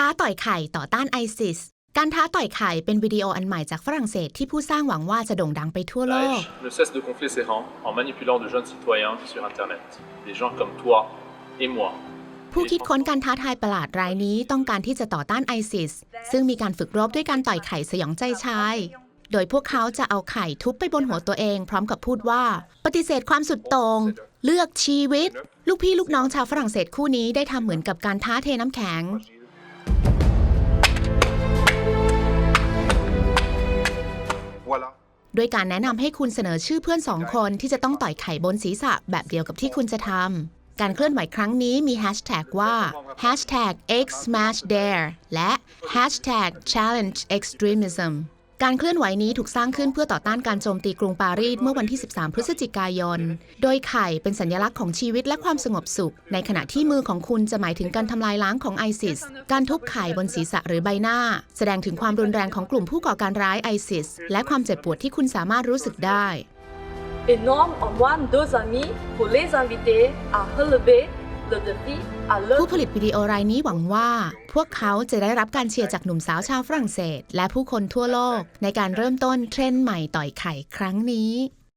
ท้าต่อยไข่ต่อต้านไอซิส การท้าต่อยไข่เป็นวิดีโออันใหม่จากฝรั่งเศสที่ผู้สร้างหวังว่าจะโด่งดังไปทั่วโลก Daesh ne cesse de gonfler ses rangs en manipulant de jeunes citoyens sur Internet. Des gens comme toi et moi. ผู้คิดค้นการท้าทายประหลาดรายนี้ต้องการที่จะต่อต้านไอซิส ซึ่งมีการฝึกรบด้วยการต่อยไข่สยองใจชาย โดยพวกเขาจะเอาไข่ทุบไปบนหัวตัวเอง พร้อมกับพูดว่า ปฏิเสธความสุดโต่งเลือกชีวิต ลูกพี่ลูกน้องชาวฝรั่งเศสคู่นี้ได้ทำเหมือนกับการท้าเทน้ำแข็ง ด้วยการแนะนำให้คุณเสนอชื่อเพื่อนสองคนที่จะต้องต่อยไข่บนศีรษะแบบเดียวกับที่คุณจะทำ การเคลื่อนไหวครั้งนี้มีแฮชแท็กว่า hashtag xsmashdare และ hashtag challenge extremism การเคลื่อนไหวนี้ถูกสร้างขึ้นเพื่อต่อต้านการโจมตีกรุงปารีสเมื่อวันที่ 13 พฤศจิกายน โดยไข่เป็นสัญลักษณ์ของชีวิตและความสงบสุข ในขณะที่มือของคุณจะหมายถึงการทำลายล้างของไอซิส การทุบไข่บนศีรษะหรือใบหน้า แสดงถึงความรุนแรงของกลุ่มผู้ก่อการร้ายไอซิส และความเจ็บปวดที่คุณสามารถรู้สึกได้ et nomme en moi deux amis pour les inviter à relever ผู้ผลิตวิดีโอรายนี้หวังว่า พวกเขาจะได้รับการเชียร์จากหนุ่มสาวชาวฝรั่งเศส และผู้คนทั่วโลก ในการเริ่มต้นเทรนด์ใหม่ต่อยไข่ครั้งนี้